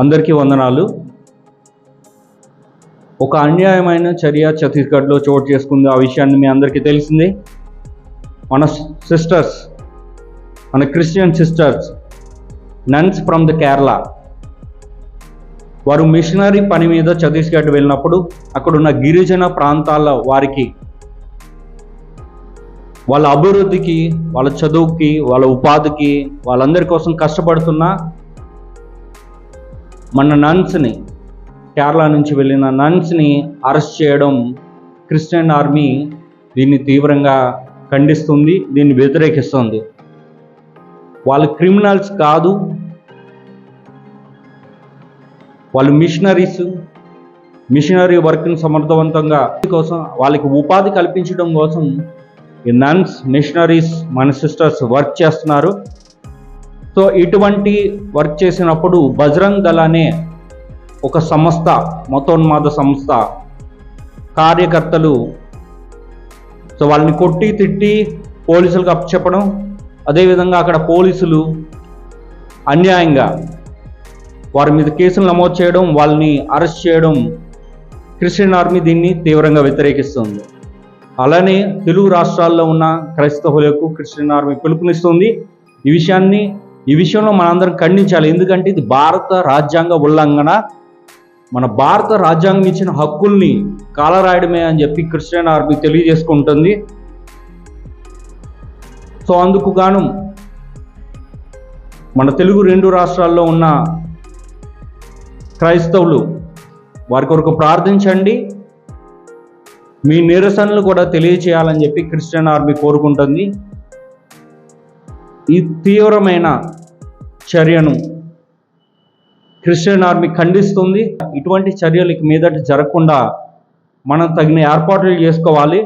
అందరికీ వందనాలు. ఒక అన్యాయమైన చర్య ఛత్తీస్గఢ్లో చోటు చేసుకుంది. ఆ విషయాన్ని మీ అందరికీ తెలిసింది. మన సిస్టర్స్ మన Christian sisters nuns from the Kerala వారు మిషనరీ పని మీద ఛత్తీస్గఢ్ వెళ్ళినప్పుడు అక్కడున్న గిరిజన ప్రాంతాల వారికి వాళ్ళ అభివృద్ధికి వాళ్ళ చదువుకి వాళ్ళ ఉపాధికి వాళ్ళందరి కోసం కష్టపడుతున్న మన నన్స్ని కేరళ నుంచి వెళ్ళిన నన్స్ని అరెస్ట్ చేయడం క్రిస్టియన్ ఆర్మీ దీన్ని తీవ్రంగా ఖండిస్తుంది దీన్ని వ్యతిరేకిస్తుంది. వాళ్ళు క్రిమినల్స్ కాదు. వాళ్ళు మిషనరీస్ మిషనరీ వర్క్ని సమర్థవంతంగా కోసం వాళ్ళకి ఉపాధి కల్పించడం కోసం ఈ నన్స్ మిషనరీస్ మన సిస్టర్స్ వర్క్ చేస్తున్నారు. సో ఇటువంటి వర్క్ చేసినప్పుడు బజరంగ్ దళ అనే ఒక సంస్థ మతోన్మాద సంస్థ కార్యకర్తలు సో వాళ్ళని కొట్టి తిట్టి పోలీసులకు అప్పచెప్పడం అదేవిధంగా అక్కడ పోలీసులు అన్యాయంగా వారి మీద కేసులు నమోదు చేయడం వాళ్ళని అరెస్ట్ చేయడం క్రిస్టియన్ ఆర్మీ దీన్ని తీవ్రంగా వ్యతిరేకిస్తుంది. అలానే తెలుగు రాష్ట్రాల్లో ఉన్న క్రైస్తవులకు క్రిస్టియన్ ఆర్మీ పిలుపునిస్తుంది. ఈ విషయాన్ని ఈ విషయంలో మనందరం ఖండించాలి. ఎందుకంటే ఇది భారత రాజ్యాంగ ఉల్లంఘన. మన భారత రాజ్యాంగం ఇచ్చిన హక్కుల్ని కాలరాయడమే అని చెప్పి క్రిస్టియన్ ఆర్మీ తెలియజేసుకుంటుంది. సో అందుకు గాను మన తెలుగు రెండు రాష్ట్రాల్లో ఉన్న క్రైస్తవులు వారి కొరకు ప్రార్థించండి. మీ నిరసనలు కూడా తెలియచేయాలని చెప్పి క్రిస్టియన్ ఆర్మీ కోరుకుంటుంది. ఈ తీవ్రమైన చర్యను క్రిస్టియన్ ఆర్మీ ఖండిస్తుంది. ఇటువంటి చర్యలు ఇక మీదట జరగకుండా మనం తగిన ఏర్పాట్లు చేసుకోవాలి.